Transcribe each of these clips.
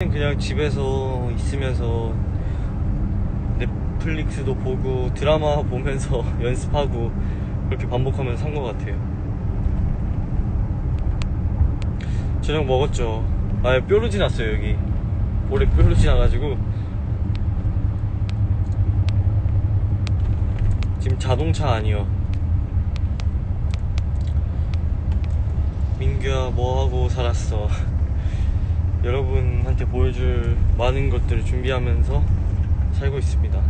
그냥 집에서 있으면서 넷플릭스도 보고 드라마 보면서 연습하고 그렇게 반복하면서 산 것 같아요. 저녁 먹었죠. 아, 뾰루지 났어요, 여기. 올해 뾰루지 나가지고. 지금 자동차 아니요. 민규야, 뭐하고 살았어? 여러분한테 보여줄 많은 것들을 준비하면서 살고 있습니다.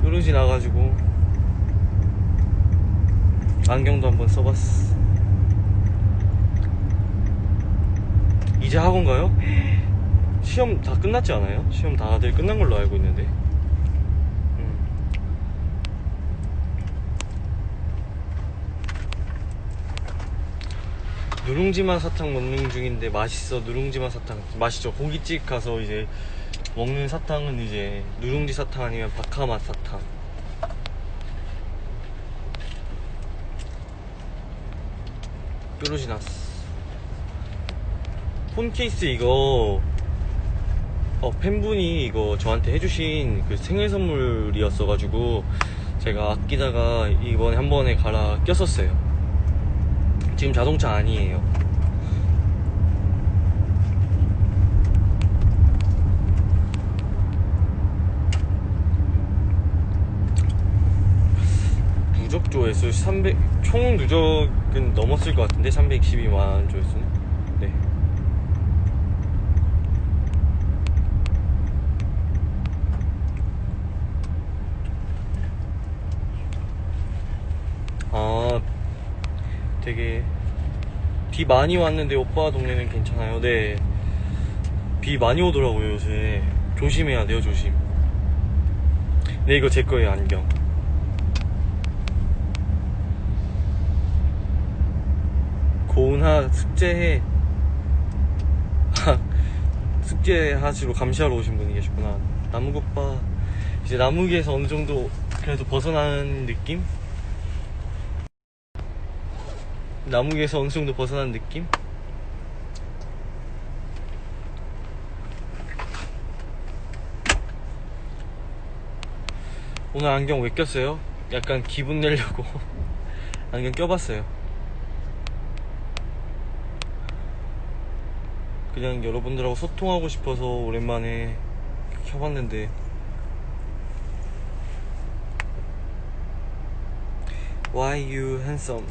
뾰루지 나가지고 안경도 한번 써봤어. 이제 학원 가요? 시험 다 끝났지 않아요? 시험 다들 끝난 걸로 알고 있는데. 누룽지만 사탕 먹는 중인데 맛있어 누룽지만 사탕. 맛있죠. 고깃집 가서 이제 먹는 사탕은 이제 누룽지 사탕 아니면 바카맛 사탕. 뾰루지 났어 폰 케이스 이거 어, 팬분이 이거 저한테 해주신 그 생일 선물이었어가지고 제가 아끼다가 이번에 한 번에 갈아 꼈었어요 지금 자동차 아니에요. 누적 조회수 300, 총 누적은 넘었을 것 같은데 312만 조회수는. 네. 아, 되게 비 많이 왔는데 오빠 동네는 괜찮아요. 네. 비 많이 오더라고요, 요새. 조심해야 돼요, 조심. 네, 이거 제 거예요, 안경. 고은아, 숙제해. 숙제하시러 감시하러 오신 분이 계시구나. 나무국밥. 이제 나무기에서 어느 정도 그래도 벗어나는 느낌? 나무에서 어느 정도 벗어난 느낌? 오늘 안경 왜 꼈어요? 약간 기분 내려고 안경 껴봤어요. 그냥 여러분들하고 소통하고 싶어서 오랜만에 켜봤는데 Why you handsome?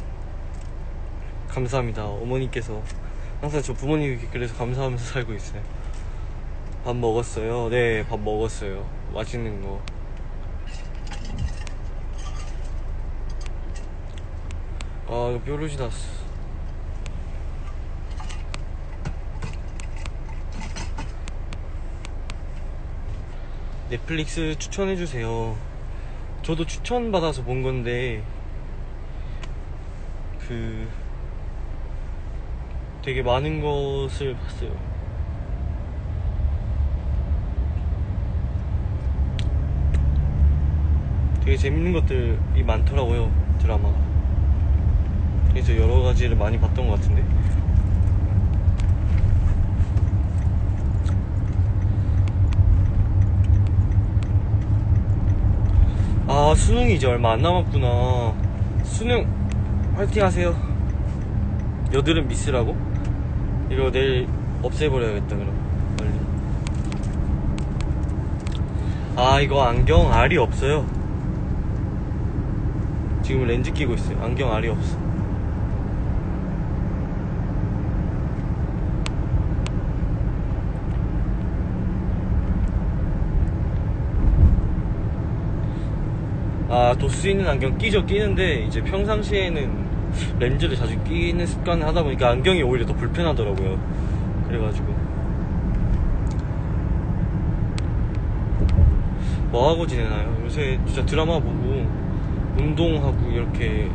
감사합니다. 어머니께서 항상 저 부모님이 그래서 감사하면서 살고 있어요. 밥 먹었어요. 네, 밥 먹었어요. 맛있는 거. 아, 뾰루지 났어. 넷플릭스 추천해주세요. 저도 추천받아서 본 건데, 그, 되게 많은 것을 봤어요. 되게 재밌는 것들이 많더라고요, 드라마가. 그래서 여러 가지를 많이 봤던 것 같은데. 아, 수능이 이제 얼마 안 남았구나. 수능, 화이팅 하세요. 여드름 미스라고? 이거 내일 없애버려야겠다 그럼. 빨리. 아 이거 안경 알이 없어요. 지금 렌즈 끼고 있어요. 안경 알이 없어. 아 도수 있는 안경 끼죠. 끼는데 이제 평상시에는 렌즈를 자주 끼는 습관을 하다 보니까 안경이 오히려 더 불편하더라고요. 그래가지고 뭐 하고 지내나요? 요새 진짜 드라마 보고 운동하고 이렇게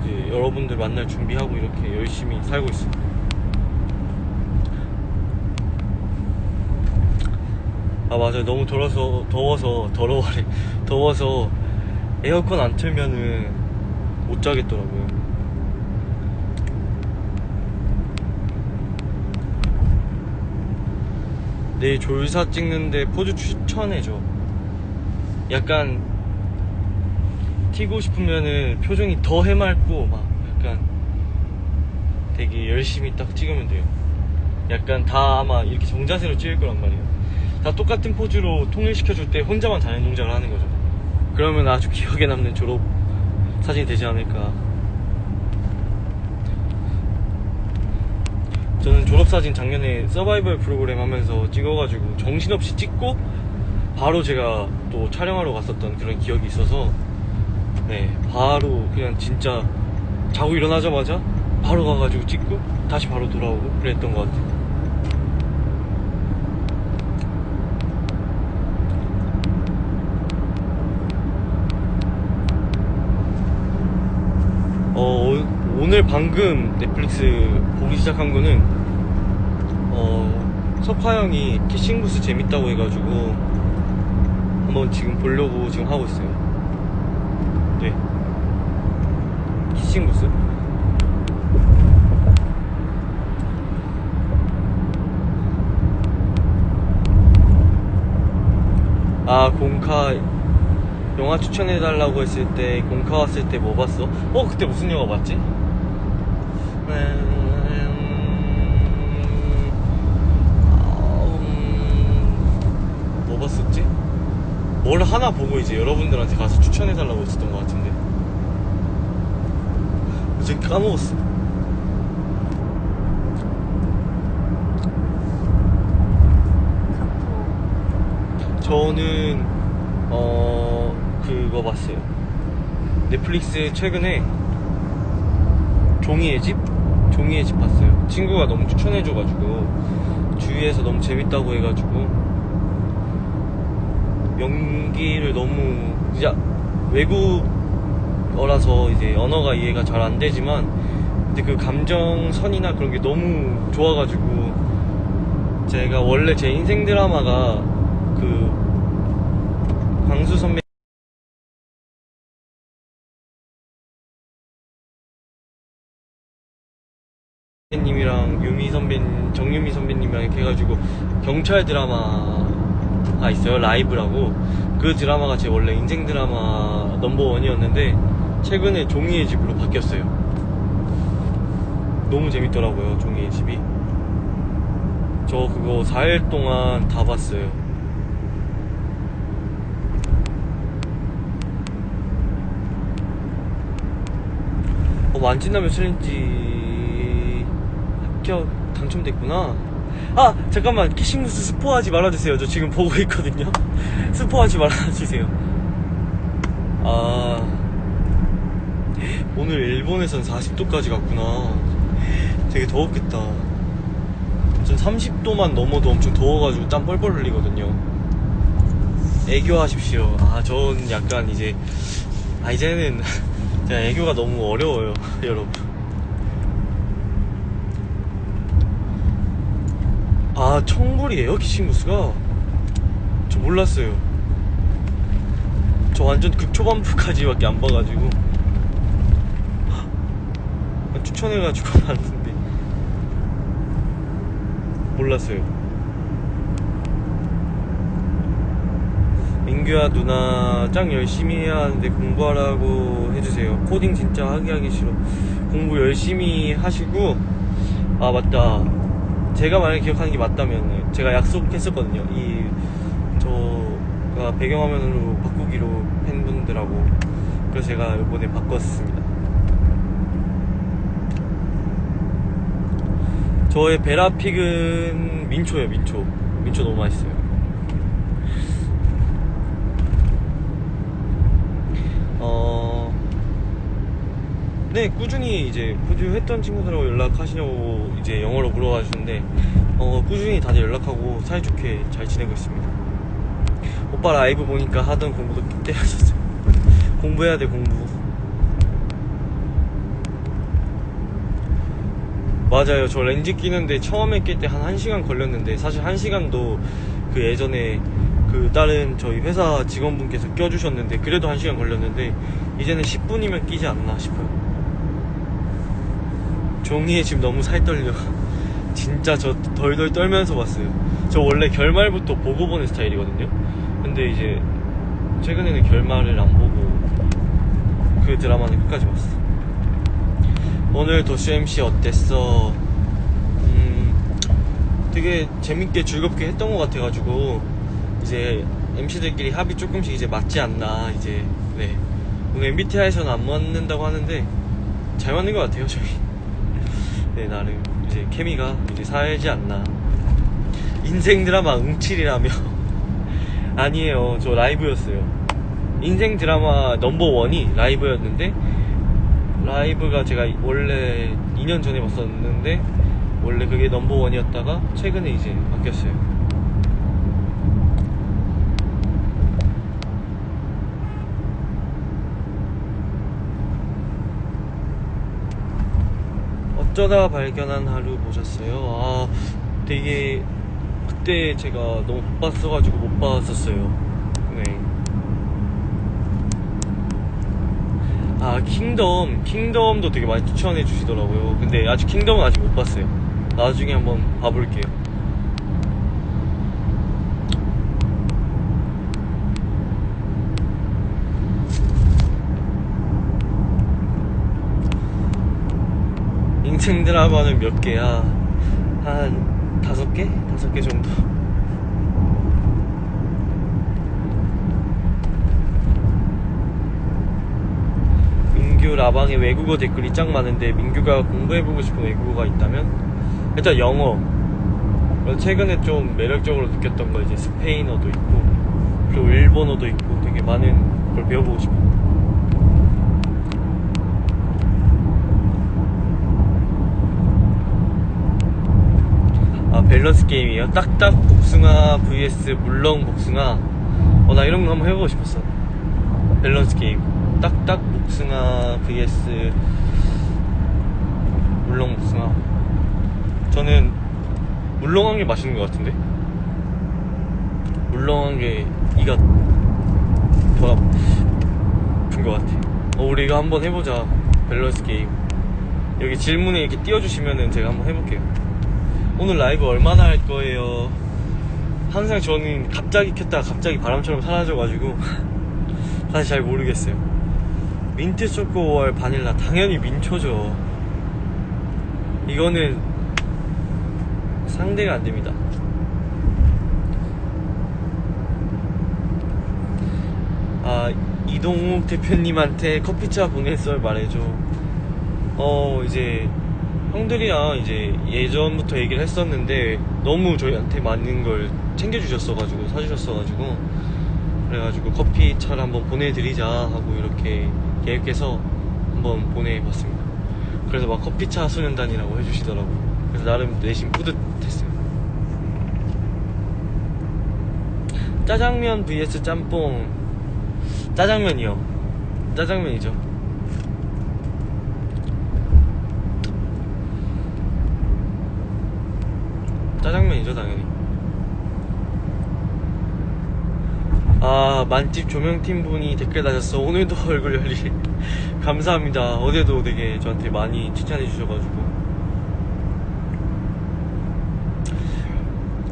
이제 여러분들 만날 준비하고 이렇게 열심히 살고 있어요. 아 맞아요 너무 더워서 더워서 더러워래 더워서 에어컨 안 틀면은 못 자겠더라고요. 내일 졸사 찍는데 포즈 추천해줘. 약간 튀고 싶으면은 표정이 더 해맑고 막 약간 되게 열심히 딱 찍으면 돼요. 약간 다 아마 이렇게 정자세로 찍을 거란 말이에요. 다 똑같은 포즈로 통일시켜줄 때 혼자만 자는 동작을 하는 거죠. 그러면 아주 기억에 남는 졸업 사진이 되지 않을까. 저는 졸업사진 작년에 서바이벌 프로그램 하면서 찍어가지고 정신없이 찍고 바로 제가 또 촬영하러 갔었던 그런 기억이 있어서 네 바로 그냥 진짜 자고 일어나자마자 바로 가가지고 찍고 다시 바로 돌아오고 그랬던 것 같아요. 어, 오- 오늘 방금 넷플릭스 보기 시작한 거는 어, 석화 형이 키싱부스 재밌다고 해가지고 한번 지금 보려고 지금 하고 있어요. 네. 키싱부스? 아, 공카 영화 추천해달라고 했을 때 공카 왔을 때 뭐 봤어? 어 그때 무슨 영화 봤지? 음, 아, 음, 뭐 봤었지? 뭘 하나 보고 이제 여러분들한테 가서 추천해달라고 했었던 것 같은데 지금 까먹었어 저는 어 그거 봤어요. 넷플릭스 최근에 종이의 집 종이의 집 봤어요. 친구가 너무 추천해줘가지고 주위에서 너무 재밌다고 해가지고 연기를 너무 이제 외국어라서 이제 언어가 이해가 잘 안 되지만 근데 그 감정선이나 그런 게 너무 좋아가지고 제가 원래 제 인생 드라마가 그 광수 선배 님이랑 유미 선배 정유미 선배님이랑 이렇게 해가지고 경찰 드라마 가 있어요 라이브라고. 그 드라마가 제 원래 인생 드라마 넘버원이었는데 최근에 종이의 집으로 바뀌었어요. 너무 재밌더라고요 종이의 집이. 저 그거 4일 동안 다 봤어요. 어, 만찢나면 챌린지 합격 당첨됐구나. 아 잠깐만 키싱무스 스포하지 말아주세요. 저 지금 보고 있거든요. 스포하지 말아주세요. 아 오늘 일본에선 40도까지 갔구나. 되게 더웠겠다. 전 30도만 넘어도 엄청 더워가지고 땀 뻘뻘 흘리거든요. 애교하십시오. 아, 전 약간 이제, 아, 이제는, 제가 애교가 너무 어려워요, 여러분. 아, 청불이에요, 키싱무스가? 저 몰랐어요. 저 완전 극초반부까지밖에 안 봐가지고. 추천해가지고 봤는데. 몰랐어요. 민규야 누나 짱 열심히 해야 하는데 공부하라고 해주세요. 코딩 진짜 하기 하기 싫어. 공부 열심히 하시고 아 맞다. 제가 만약 기억하는 게 맞다면 제가 약속했었거든요. 이 저가 배경화면으로 바꾸기로 팬분들하고 그래서 제가 이번에 바꿨습니다. 저의 베라픽은 민초예요, 민초. 민초 너무 맛있어요. 어, 네, 꾸준히 이제 포즈했던 친구들하고 연락하시냐고 이제 영어로 물어봐 주는데, 어, 꾸준히 다들 연락하고 사이좋게 잘 지내고 있습니다. 오빠 라이브 보니까 하던 공부도 그때 하셨어요. 공부해야 돼, 공부. 맞아요. 저 렌즈 끼는데 처음에 낄 때 한 1시간 걸렸는데 사실 1시간도 그 예전에 그 다른 저희 회사 직원분께서 껴주셨는데 그래도 1시간 걸렸는데 이제는 10분이면 끼지 않나 싶어요. 종이에 지금 너무 살 떨려. 진짜 저 덜덜 떨면서 봤어요. 저 원래 결말부터 보고 보는 스타일이거든요. 근데 이제 최근에는 결말을 안 보고 그 드라마는 끝까지 봤어. 오늘 도쇼 MC 어땠어? 음, 되게 재밌게 즐겁게 했던 것 같아가지고 이제 MC들끼리 합이 조금씩 이제 맞지 않나 이제 네 오늘 MBTI에서는 안 맞는다고 하는데 잘 맞는 것 같아요 저희 네 나름 이제 케미가 이제 살지 않나. 인생 드라마 응칠이라며. 아니에요. 저 라이브였어요. 인생 드라마 넘버원이 라이브였는데 라이브가 제가 원래 2년 전에 봤었는데 원래 그게 넘버원이었다가 최근에 이제 바뀌었어요 어쩌다 발견한 하루 보셨어요? 아, 되게 그때 제가 너무 바빴어가지고 못 봤었어요. 네. 아, 킹덤, 킹덤도 되게 많이 추천해 주시더라고요. 근데 아직 킹덤은 아직 못 봤어요. 나중에 한번 봐볼게요. 인생 드라마는 몇 개야? 한 다섯 개? 다섯 개 정도? 민규 라방에 외국어 댓글이 짱 많은데 민규가 공부해보고 싶은 외국어가 있다면? 일단 영어 최근에 좀 매력적으로 느꼈던 거 이제 스페인어도 있고 그리고 일본어도 있고 되게 많은 걸 배워보고 싶어요 아 밸런스 게임이에요? 딱딱 복숭아 vs 물렁 복숭아. 어 나 이런 거 한번 해보고 싶었어. 밸런스 게임. 딱딱 복숭아 vs 물렁 복숭아. 저는 물렁한 게 맛있는 것 같은데? 물렁한 게 이가 더 아픈 것 같아. 어 우리 이거 한번 해보자. 밸런스 게임. 여기 질문에 이렇게 띄워주시면은 제가 한번 해볼게요 오늘 라이브 얼마나 할 거예요? 항상 저는 갑자기 켰다가 갑자기 바람처럼 사라져가지고 사실 잘 모르겠어요. 민트 초코 월 바닐라 당연히 민초죠. 이거는 상대가 안 됩니다. 아 이동욱 대표님한테 커피차 보냈어 말해줘. 어 이제 형들이랑 이제 예전부터 얘기를 했었는데 너무 저희한테 많은 걸 챙겨주셨어가지고 사주셨어가지고 그래가지고 커피 차를 한번 보내드리자 하고 이렇게 계획해서 한번 보내봤습니다. 그래서 막 커피차 소년단이라고 해주시더라고요. 그래서 나름 내심 뿌듯했어요. 짜장면 vs 짬뽕 짜장면이요. 짜장면이죠 당연히 아 만집 조명팀 분이 댓글 다셨어. 오늘도 얼굴 열리. 감사합니다. 어제도 되게 저한테 많이 칭찬해 주셔가지고.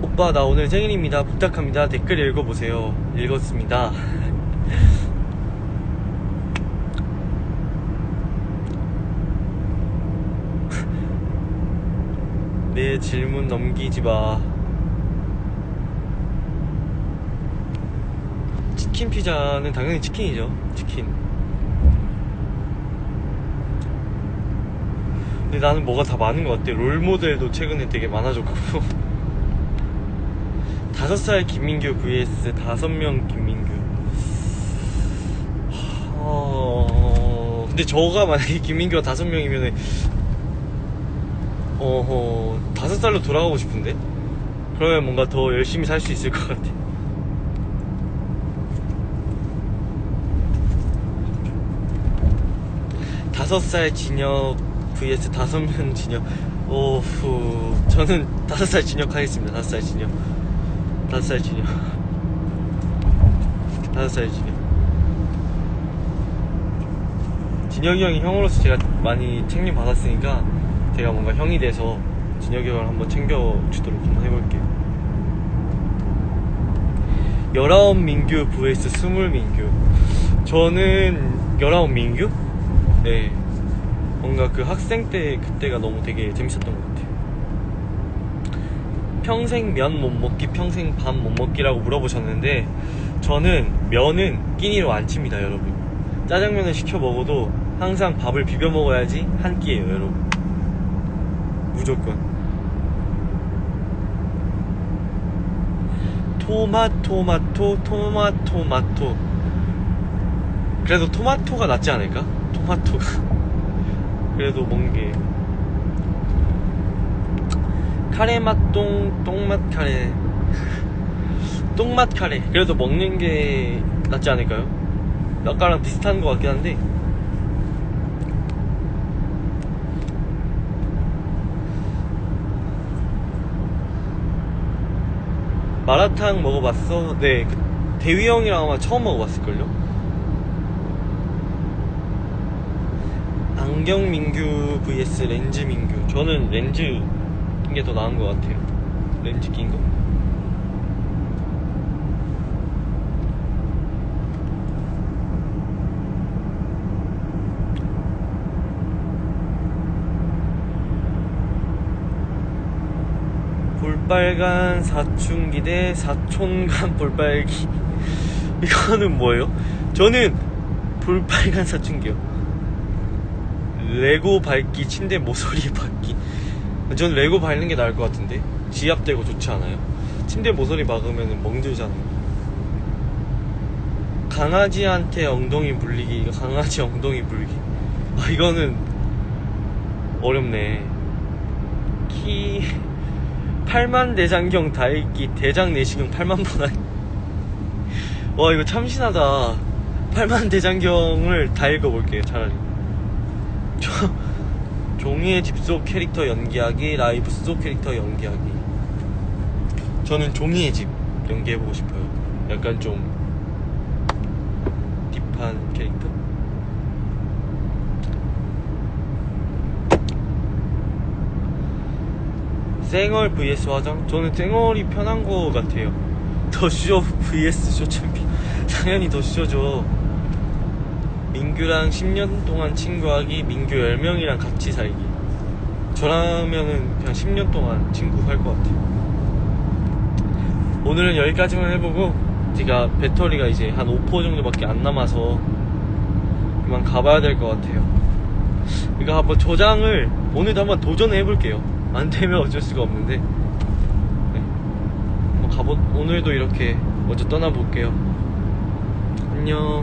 오빠 나 오늘 생일입니다. 부탁합니다. 댓글 읽어보세요. 읽었습니다. 내 질문 넘기지 마. 치킨 피자는 당연히 치킨이죠. 치킨. 근데 나는 뭐가 다 많은 것 같아. 롤 모델도 최근에 되게 많아졌고. 다섯 살 김민규 vs 다섯 명 김민규. 어... 근데 저가 만약에 김민규가 다섯 명이면은 어허 다섯 살로 돌아가고 싶은데 그러면 뭔가 더 열심히 살 수 있을 것 같아 다섯 살 진혁 vs 다섯 명 진혁 오후. 저는 다섯 살 진혁 하겠습니다. 다섯 살 진혁 다섯 살 진혁 다섯 살 진혁 진혁이 형이 형으로서 제가 많이 책임 받았으니까 제가 뭔가 형이 돼서 진혁이 형을 한번 챙겨주도록 한번 해볼게요. 19 민규 vs 20 민규. 저는 19 민규? 네. 뭔가 그 학생 때 그때가 너무 되게 재밌었던 것 같아요. 평생 면 못 먹기 평생 밥 못 먹기라고 물어보셨는데 저는 면은 끼니로 안 칩니다 여러분. 짜장면을 시켜 먹어도 항상 밥을 비벼 먹어야지 한 끼예요 여러분. 무조건. 토마토마토 토마토마토. 그래도 토마토가 낫지 않을까? 토마토가 그래도 뭔게 카레 맛똥 똥맛 카레 똥맛 카레 그래도 먹는 게 낫지 않을까요? 아까랑 비슷한 것 같긴 한데 마라탕 먹어봤어? 네, 그 대위 형이랑 아마 처음 먹어봤을걸요? 안경 민규 vs 렌즈 민규. 저는 렌즈 낀게더 나은 것 같아요. 렌즈 낀 거. 볼빨간 사춘기 대 사촌간 볼빨기 이거는 뭐예요? 저는 볼빨간 사춘기요 레고 밟기 침대 모서리 박기. 전 레고 밟는 게 나을 것 같은데? 지압되고 좋지 않아요? 침대 모서리 박으면 멍들잖아요. 강아지한테 엉덩이 물리기 강아지 엉덩이 물기. 아 이거는 어렵네. 키 8만 대장경 다 읽기. 대장 내시경 8만 번 하기 와 이거 참신하다. 8만 대장경을 다 읽어볼게요 차라리. 저 종이의 집 속 캐릭터 연기하기 라이브 속 캐릭터 연기하기 저는 종이의 집 연기해보고 싶어요 약간 좀 딥한 캐릭터 쌩얼 vs 화장? 저는 쌩얼이 편한 거 같아요. 더쇼 vs 쇼 챔피. 당연히 더쇼죠. 민규랑 10년 동안 친구하기, 민규 10명이랑 같이 살기. 저라면은 그냥 10년 동안 친구 할 것 같아요. 오늘은 여기까지만 해보고, 제가 배터리가 이제 한 5% 정도밖에 안 남아서 그만 가봐야 될 것 같아요. 그러니까 한번 저장을 오늘도 한번 도전해 볼게요. 안 되면 어쩔 수가 없는데. 네. 가보 오늘도 이렇게 먼저 떠나 볼게요. 안녕.